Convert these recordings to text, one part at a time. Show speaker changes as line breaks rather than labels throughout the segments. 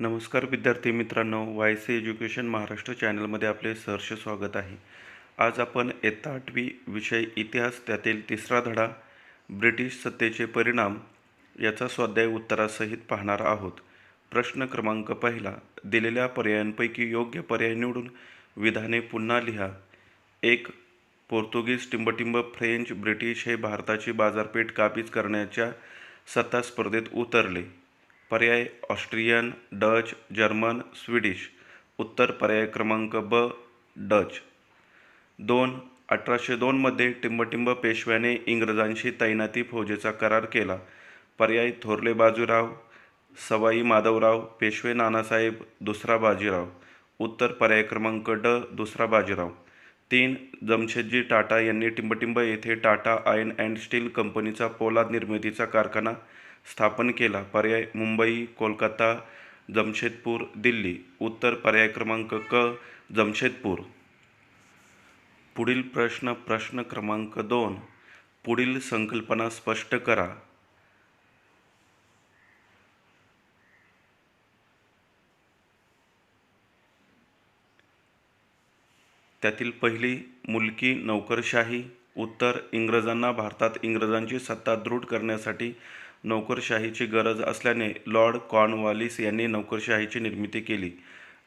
नमस्कार विद्यार्थी मित्रांनो वाय सी एज्युकेशन महाराष्ट्र चॅनलमध्ये आपले सहर्ष स्वागत आहे. आज आपण इयत्ता आठवी विषय इतिहास त्यातील तिसरा धडा ब्रिटिश सत्तेचे परिणाम याचा स्वाध्याय उत्तरासहित पाहणार आहोत. प्रश्न क्रमांक पहिला दिलेल्या पर्यायांपैकी योग्य पर्याय निवडून विधाने पुन्हा लिहा. एक पोर्तुगीज टिंबटिंब फ्रेंच ब्रिटिश हे भारताची बाजारपेठ काबीज करण्याच्या सत्ता स्पर्धेत उतरले. पर्याय ऑस्ट्रियन डच जर्मन स्वीडिश. उत्तर पर्याय क्रमांक ब डच. दोन अठराशे दोनमध्ये टिंबटिंब पेशव्याने इंग्रजांशी तैनाती फौजेचा करार केला. पर्याय थोरले बाजीराव सवाई माधवराव पेशवे नानासाहेब दुसरा बाजीराव. उत्तर पर्याय क्रमांक ड दुसरा बाजीराव. तीन जमशेदजी टाटा यांनी टिंबटिंब येथे टाटा आयर्न अँड स्टील कंपनीचा पोलाद निर्मितीचा कारखाना स्थापन केला. पर्याय मुंबई कोलकाता जमशेदपूर दिल्ली. उत्तर पर्याय क्रमांक क जमशेदपूर. पुढील प्रश्न प्रश्न क्रमांक दोन. पुढील संकल्पना स्पष्ट करा. त्यातील पहिली मुलकी नोकरशाही उत्तर इंग्रजांना भारतात इंग्रजांची सत्ता दृढ करण्यासाठी नोकरशाहीची गरज असल्याने लॉर्ड कॉर्नवालिस यांनी नोकरशाहीची निर्मिती केली.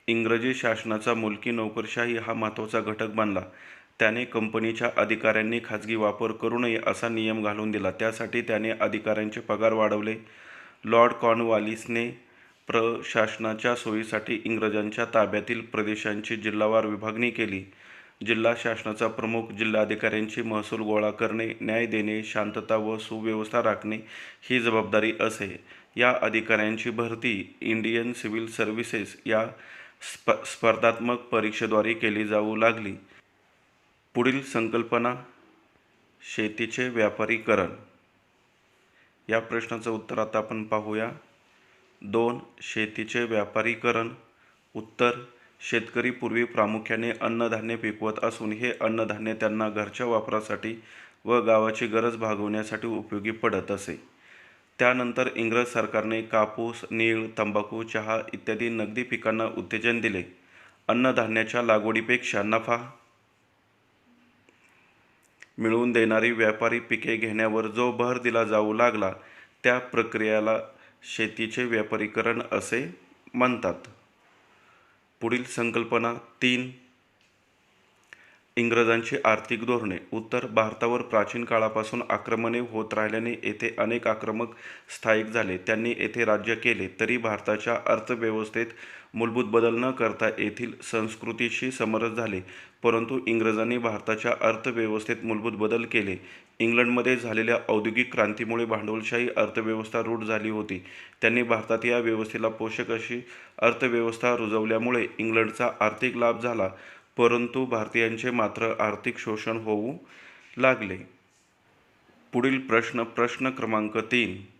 इंग्रजी शासनाचा मुलकी नोकरशाही हा महत्त्वाचा घटक बनला. त्याने कंपनीच्या अधिकाऱ्यांनी खाजगी वापर करू नये असा नियम घालून दिला. त्यासाठी त्याने अधिकाऱ्यांचे पगार वाढवले. लॉर्ड कॉर्नवालिसने प्रशासनाच्या सोयीसाठी इंग्रजांच्या ताब्यातील प्रदेशांची जिल्हावार विभागणी केली. जिल्हा शासनाचा प्रमुख जिल्हाधिकाऱ्यांची महसूल गोळा करणे न्याय देणे शांतता व सुव्यवस्था राखणे ही जबाबदारी असे. या अधिकाऱ्यांची भरती इंडियन सिव्हिल सर्व्हिसेस या स्प स्पर्धात्मक परीक्षेद्वारे केली जाऊ लागली. पुढील संकल्पना शेतीचे व्यापारीकरण. या प्रश्नाचं उत्तर आता आपण पाहूया. दोन शेतीचे व्यापारीकरण. उत्तर शेतकरी पूर्वी प्रामुख्याने अन्नधान्य पिकवत असून हे अन्नधान्य त्यांना घरच्या वापरासाठी व गावाची गरज भागवण्यासाठी उपयोगी पडत असे. त्यानंतर इंग्रज सरकारने कापूस नीळ तंबाखू चहा इत्यादी नगदी पिकांना उत्तेजन दिले. अन्नधान्याच्या लागवडीपेक्षा नफा मिळवून देणारी व्यापारी पिके घेण्यावर जो भर दिला जाऊ लागला त्या प्रक्रियेला शेतीचे व्यापारीकरण असे म्हणतात. पुढील संकल्पना तीन. इंग्रजांची आर्थिक धोरणे. उत्तर भारतावर प्राचीन काळापासून आक्रमणे होत राहिल्याने येथे अनेक आक्रमक स्थायिक झाले. त्यांनी येथे राज्य केले. तरी भारताच्या अर्थव्यवस्थेत मूलभूत बदल न करता येथील संस्कृतीशी समरस झाले. परंतु इंग्रजांनी भारताच्या अर्थव्यवस्थेत मूलभूत बदल केले. इंग्लंडमध्ये झालेल्या औद्योगिक क्रांतीमुळे भांडवलशाही अर्थव्यवस्था रूढ झाली होती. त्यांनी भारतात या व्यवस्थेला पोषक अशी अर्थव्यवस्था रुजवल्यामुळे इंग्लंडचा आर्थिक लाभ झाला. परंतु भारतीयांचे मात्र आर्थिक शोषण होऊ लागले. पुढील प्रश्न प्रश्न क्रमांक तीन.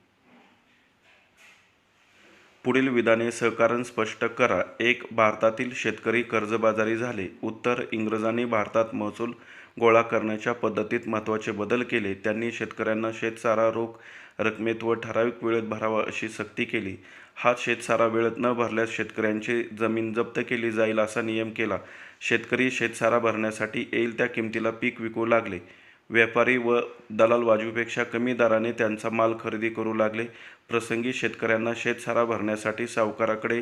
पुढील विधाने सहकारण स्पष्ट करा. एक भारतातील शेतकरी कर्जबाजारी झाले. उत्तर इंग्रजांनी भारतात महसूल गोळा करण्याच्या पद्धतीत महत्त्वाचे बदल केले. त्यांनी शेतकऱ्यांना शेतसारा रोख रकमेत व ठराविक वेळेत भरावा अशी सक्ती केली. हा शेतसारा वेळेत न भरल्यास शेतकऱ्यांची जमीन जप्त केली जाईल असा नियम केला. शेतकरी शेतसारा भरण्यासाठी येईल त्या किमतीला पीक विकू लागले. व्यापारी व दलाल वाजवीपेक्षा कमी दराने त्यांचा माल खरेदी करू लागले. प्रसंगी शेतकऱ्यांना शेतसारा भरण्यासाठी सावकाराकडे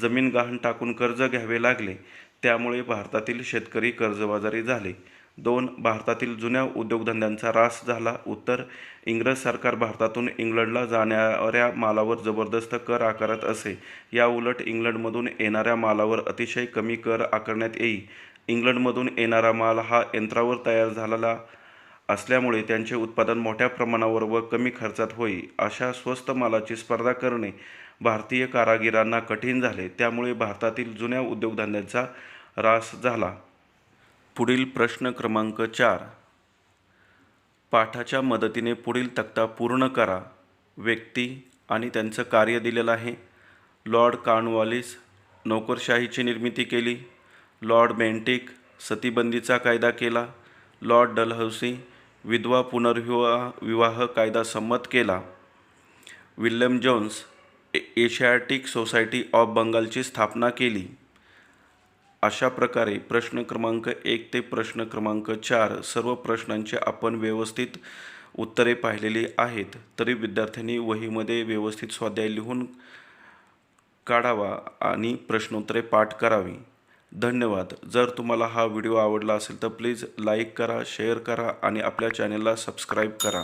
जमीन गहाण टाकून कर्ज घ्यावे लागले. त्यामुळे भारतातील शेतकरी कर्जबाजारी झाले. दोन भारतातील जुन्या उद्योगधंद्यांचा ऱ्हास झाला. उत्तर इंग्रज सरकार भारतातून इंग्लंडला जाणाऱ्या मालावर जबरदस्त कर आकारत असे. या उलट इंग्लंडमधून येणाऱ्या मालावर अतिशय कमी कर आकारण्यात येई इंग्लंडमधून येणारा माल हा यंत्रावर तयार झालेला असल्यामुळे त्यांचे उत्पादन मोठ्या प्रमाणावर व कमी खर्चात होई अशा स्वस्त मालाची स्पर्धा करणे भारतीय कारागिरांना कठीण झाले. त्यामुळे भारतातील जुन्या उद्योगधंद्यांचा ऱ्हास झाला. पुढील प्रश्न क्रमांक चार. पाठाच्या मदतीने पुढील तक्ता पूर्ण करा. व्यक्ती आणि त्यांचं कार्य दिलेलं आहे. लॉर्ड कार्नवालिस नोकरशाहीची निर्मिती केली. लॉर्ड बेंटिक सतीबंदीचा कायदा केला. लॉर्ड डलहौसी विधवा पुनर्विवाह विवाह कायदा संमत केला. विल्यम जोन्स ए एशियाटिक सोसायटी ऑफ बंगालची स्थापना केली. अशा प्रकारे प्रश्न क्रमांक एक ते प्रश्न क्रमांक चार सर्व प्रश्नांचे आपण व्यवस्थित उत्तरे पाहिलेली आहेत. तरी विद्यार्थ्यांनी वहीमध्ये व्यवस्थित स्वाध्याय लिहून काढावा आणि प्रश्नोत्तरे पाठ करावी. धन्यवाद. जर तुम्हाला हा व्हिडिओ आवडला असेल तर प्लीज लाईक करा शेअर करा आणि आपल्या चॅनलला सबस्क्राईब करा.